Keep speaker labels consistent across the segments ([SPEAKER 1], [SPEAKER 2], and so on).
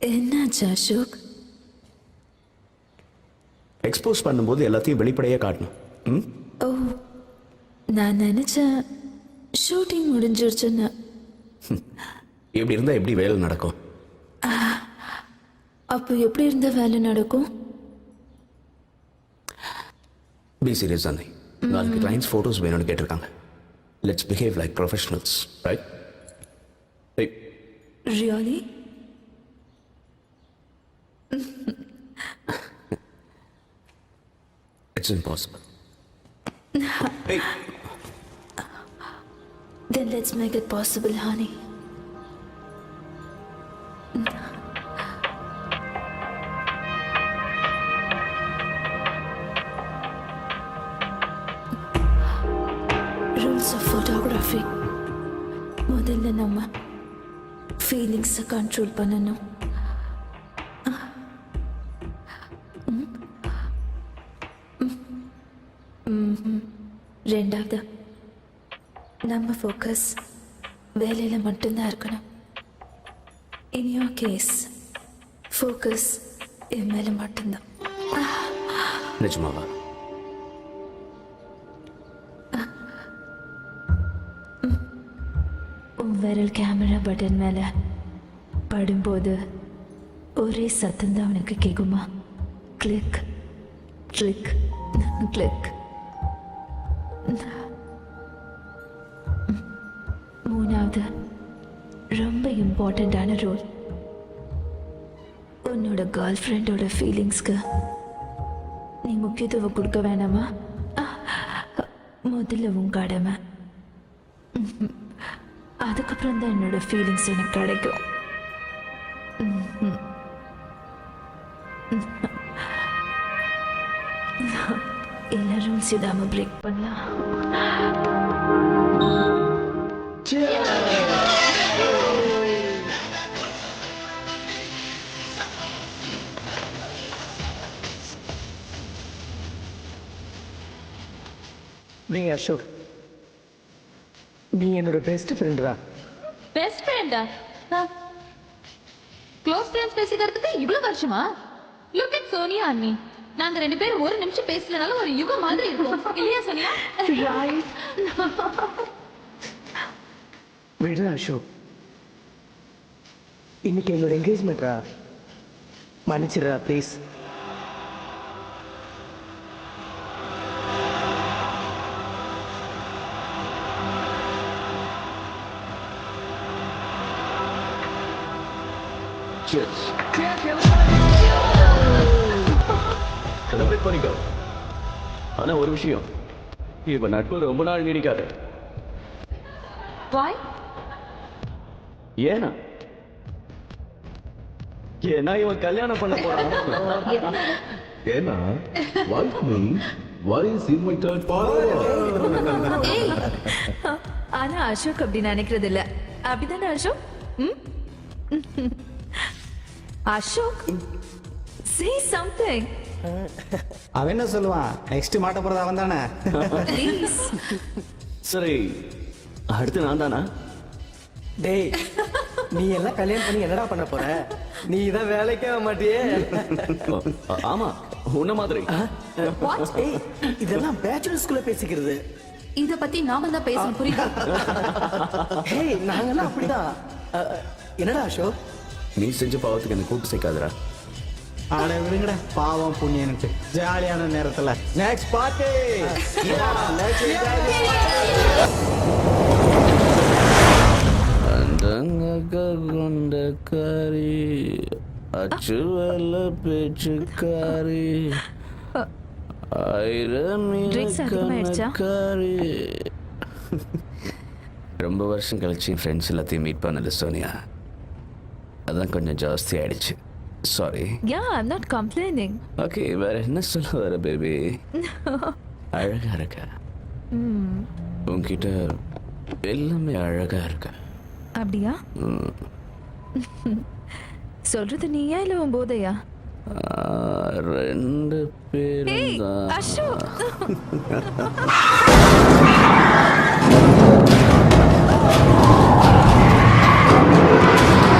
[SPEAKER 1] என்னாச்சு அசோக்?
[SPEAKER 2] எக்ஸ்போஸ் பண்ணும்போது எல்லாத்தையும் வெளிப்படையாக காட்டணும். ம்?
[SPEAKER 1] ஓ நான் நினைச்சேன் ஷூட்டிங் முடிஞ்சிருச்சுன்னு.
[SPEAKER 2] இப்படி இருந்தால் எப்படி வேலை நடக்கும்?
[SPEAKER 1] அப்போ எப்படி இருந்த வேலை நடக்கும்?
[SPEAKER 2] பி சீரியஸ் அன்னை. நாளைக்கு கிளைண்ட்ஸ் ஃபோட்டோஸ் வேணும்னு கேட்டிருக்காங்க. Let's behave like professionals right
[SPEAKER 1] really
[SPEAKER 2] It's impossible Hey,
[SPEAKER 1] Then let's make it possible, honey. Rules of photography முதல்ல நம்ம ஃபீலிங்ஸை கண்ட்ரோல் பண்ணணும் ரெண்டாவது நம்ம ஃபோக்கஸ் வேலையில் மட்டும்தான் இருக்கணும். இன் யோர் கேஸ் ஃபோக்கஸ் என் மேலே மட்டும்தான்.
[SPEAKER 2] நிஜமாவா?
[SPEAKER 1] விரல் கேமரா பட்டன் மேலே படும்போது ஒரே சத்தம் தான் அவனுக்கு கேட்குமா கிளிக் கிளிக் கிளிக் மூணாவது ரொம்ப இம்பார்ட்டண்ட்டான ரோல் உன்னோட கேர்ள் ஃப்ரெண்டோட ஃபீலிங்ஸ்க்கு நீ முக்கியத்துவம் கொடுக்க வேணாமா? முதல்ல உன் கடமை. அதுக்கப்புறம் தான் என்னோட ஃபீலிங்ஸ் எனக்கு கிடைக்கும். எல்லா ரூல்ஸ் இதாம பிரேக் பண்ணலாம்.
[SPEAKER 3] நீங்க அசோக் நீ என்னோட பெஸ்ட் ஃப்ரெண்டுடா
[SPEAKER 4] பெஸ்ட் ஃப்ரெண்டா க்ளோஸ் ஃப்ரெண்ட்ஸ் பேசிக்கிறதுக்கு இவ்வளவு வருஷமா? லுக் அட் சோனியா அண்ணி நாங்க ரெண்டு பேரும் ஒரு நிமிஷம் பேசலனாலும் ஒரு யுகம் மாதிரி இருக்கும். இல்லையா சோனியா?
[SPEAKER 3] விடுற அசோக். இன்னைக்கு என்னோட என்கேஜ்மெண்ட்ரா மன்னிச்சிடுறா ப்ளீஸ்
[SPEAKER 2] Cheers. செலிப்ரேட் பண்ணிக்கோ ஆனா ஒரு விஷயம். இப்ப நட்பு ரொம்ப நாள் நீடிக்காது.
[SPEAKER 4] வாய்
[SPEAKER 2] ஏனா ஏன்னா இவன் கல்யாணம் பண்ண போறான்.
[SPEAKER 5] ஏன்னா follower.
[SPEAKER 1] ஆனா அசோக் அப்படி நினைக்கிறது இல்ல அப்படிதானே அசோக்? Ashok say something.
[SPEAKER 6] அவன் என்ன சொல்லுவான்? நெக்ஸ்ட் மாட்ட போறது அவன் தானே
[SPEAKER 2] சரி அடுத்து நான் தானா?
[SPEAKER 3] டேய் நீ எல்லாம் கல்யாணம் பண்ணி என்னடா பண்ண போற? நீ தான் வேலைக்கே மாட்டியே.
[SPEAKER 2] ஆமா உன்ன மாதிரி.
[SPEAKER 3] இதெல்லாம் பேச்சுலர்ஸ்குள்ள பேசிக்கிறது.
[SPEAKER 4] இத பத்தி நாம தான் பேசணும் புரியுதா?
[SPEAKER 3] ஹேய் நாங்கெல்லாம் அப்படிதான். என்னடா அசோக்?
[SPEAKER 2] நீ செஞ்ச பாவத்துக்கு என்ன கூட்டு சேர்க்காதடா.
[SPEAKER 6] ஆட விடுங்கடா. பாவம் புண்ணியன்ட்டு ஜாலியான நேரத்துல. நெக்ஸ்ட் பார்ட்டி
[SPEAKER 2] கொண்ட காரி அச்சுவல்ல பேச்சுக்காரி ஆயிரம்
[SPEAKER 1] Drinks அதிகமாயிடுச்சா?
[SPEAKER 2] காரி ரொம்ப வருஷம் கழிச்சு ஃப்ரெண்ட்ஸ் எல்லாத்தையும் மீட் பண்ணல சோனியா. அதான் கொஞ்சம் ஜாஸ்தி ஆயிடுச்சு. Sorry
[SPEAKER 1] yeah i'm not complaining.
[SPEAKER 2] Okay வேற என்ன சொல்ல வர பேபி அழகா இருக்க. உன்கிட்ட எல்லாமே அழகா இருக்க.
[SPEAKER 1] அப்படியா? சொல்றது நீயா இல்ல உன் போதையா?
[SPEAKER 2] ரெண்டு பேரும் தான்.
[SPEAKER 1] அசோக் அசோக்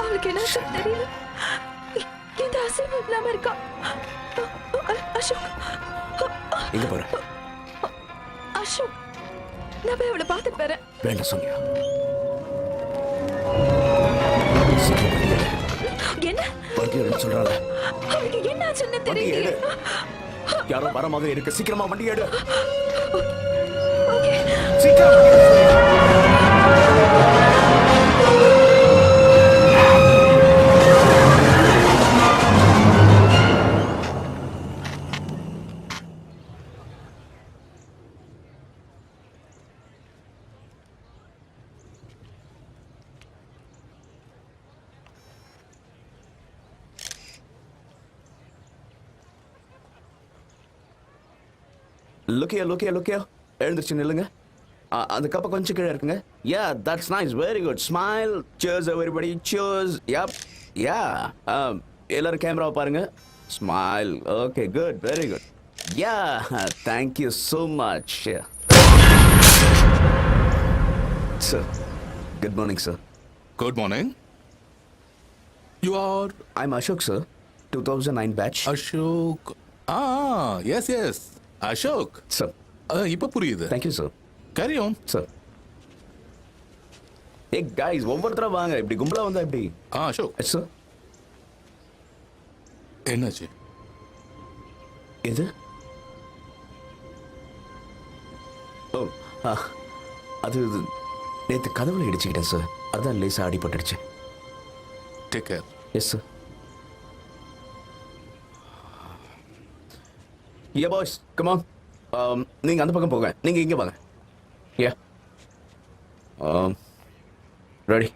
[SPEAKER 1] அவளுக்கு என்ன தெரியல? இந்த அசைவு இல்லாம இருக்கா? அசோக்
[SPEAKER 2] எங்க போற
[SPEAKER 1] அசோக் நான் போய் அவளை பார்த்துட்டு வரேன்.
[SPEAKER 2] வேண்டாம் சோனியா.
[SPEAKER 1] என்ன?
[SPEAKER 2] வண்டி எடுன்னு சொல்றாங்க
[SPEAKER 1] அவளுக்கு என்ன ஆச்சுன்னு தெரியல
[SPEAKER 2] யாரோ வர மாதிரி இருக்கு. சீக்கிரமா வண்டி எடு. சீக்கிரம் லுக்கியா லுக்கியா லுக்கியா எழுந்திருச்சு நில்லுங்க. ஆ, அந்த கப்பை கொஞ்சம் கீழே இருக்குங்க yeah that's nice very good smile cheers everybody cheers yup yeah எல்லாரும் கேமராவை பாருங்க. Smile okay good very good yeah thank you so much sir good morning sir
[SPEAKER 7] Good morning. You are
[SPEAKER 2] I'm Ashok sir two thousand nine batch
[SPEAKER 7] Ashok. Ah, yes, yes. Ashok. Sir இப்ப புரியுது.
[SPEAKER 2] Thank you
[SPEAKER 7] sir carry
[SPEAKER 2] on sir hey guys ஒவ்வொருத்தரா வாங்க. இப்படி கும்பலா வந்தா எப்படி?
[SPEAKER 7] ஆ Ashok.
[SPEAKER 2] Sir
[SPEAKER 7] என்னாச்சு?
[SPEAKER 2] எது? ஓ ஆ, அது நேற்று கதவுல இடிச்சுக்கிட்டேன் சார் அதான் லேசாக அடிபட்டுடுச்சு.
[SPEAKER 7] Take care
[SPEAKER 2] yes sir hey boys come on நீங்கள் அந்த பக்கம் போங்க. நீங்கள் இங்கே வாங்க. Yeah ready
[SPEAKER 3] um,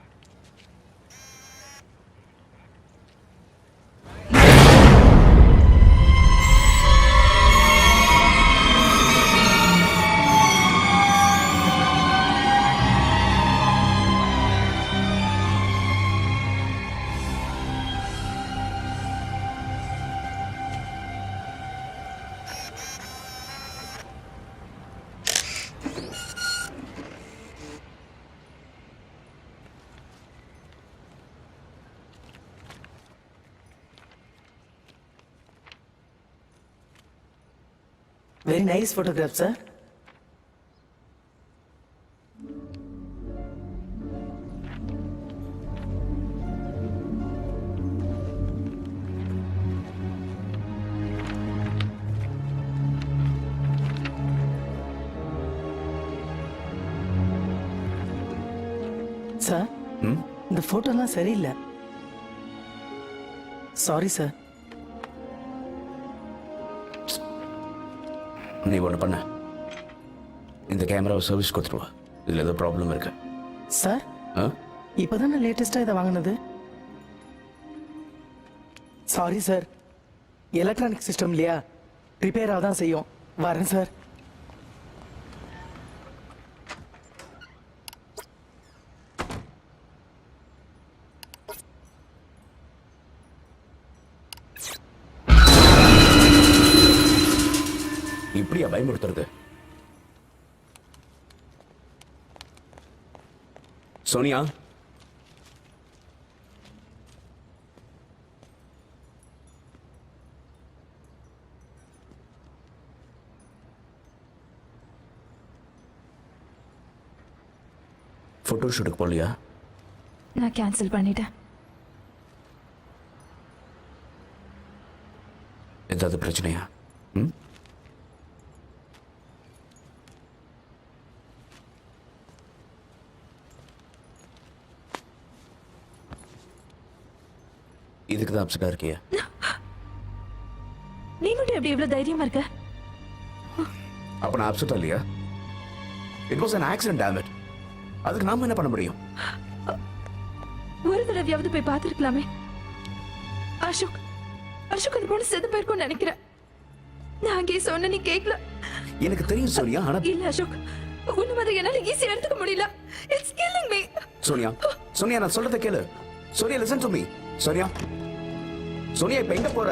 [SPEAKER 3] very nice photograph sir
[SPEAKER 2] sir
[SPEAKER 3] இந்த ஃபோட்டோலாம் சரியில்லை. சாரி சார்
[SPEAKER 2] நீ ஒன்று பண்ண. இந்த கேமராவை சர்வீஸ் கொடுத்துருவா. இதில் ஏதோ ப்ராப்ளம் இருக்கு.
[SPEAKER 3] சார்
[SPEAKER 2] ஆ?
[SPEAKER 3] இப்போதானே லேட்டஸ்ட்டாக இதை வாங்கினது? சாரி சார் எலக்ட்ரானிக் சிஸ்டம் இல்லையா? ரிப்பேராக தான் செய்யும். வரேன் சார்
[SPEAKER 2] இப்படியா பயமுறுத்துறது? சோனியா? ஃபோட்டோ ஷூட்டுக்கு போகலையா?
[SPEAKER 1] நான் கேன்சல் பண்ணிட்டேன்.
[SPEAKER 2] ஏதாவது பிரச்சனையா? ம்? இதுக்கு தான் அப்செட்டாக இருக்கியா
[SPEAKER 1] நீ மட்டும் எப்படி இவ்வளவு தைரியமா இருக்க?
[SPEAKER 2] அப்போ நான் அப்செட்டாக இல்லையா? It was an accident damage அதுக்கு நாம என்ன பண்ண முடியும்?
[SPEAKER 1] ஒரு தடவையாவது போய் பார்த்துருக்கலாமே. அசோக் அசோக் அது பொண்ணு செத்து போயிருக்கும்னு நினைக்கிறேன். நான் அங்கேயே சொன்ன நீ கேட்கல
[SPEAKER 2] எனக்கு தெரியும் சோனியா ஆனா
[SPEAKER 1] இல்ல அசோக். உன்ன மாதிரி என்னால ஈஸியா எடுத்துக்க முடியல. It's killing me
[SPEAKER 2] Sonia Sonia நான் சொல்றத கேளு. சோனியா லிசன் டு மீ சரியா சோனியா இப்ப எங்க போற?